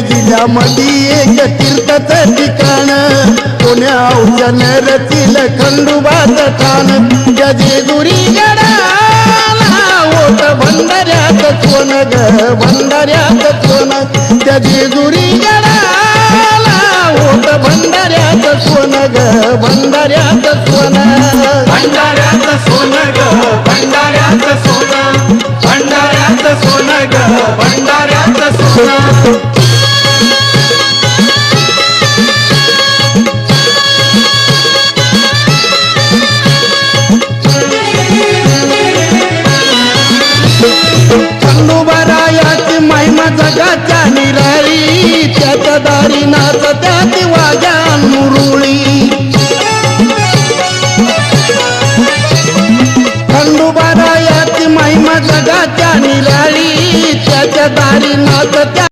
जिल्ह्यामध्ये एक तीर्थच ठिकाण. कोण्या पुण्याच्या नरतील खंडोबाचं ठाण त्या जेजुरी गडाला ओट भंडाऱ्यात कोण ग भंडाऱ्यात कोण त्या जेजुरी गडाला ओट भंडाऱ्यात कोण ग भंडाऱ्यात कोण भंडाऱ्यात सोन ग भंडाऱ्यात सोन. भंडाऱ्यात सोन ग भंडाऱ्यात सोन. खंडोबारायाची महिमा जगाच्या निराळी. त्याच्या दारी नाच त्याची वाजा मुरुळी खंडोबारायाची महिमा जगाच्या निराळी. त्याच्या दारी नाच त्या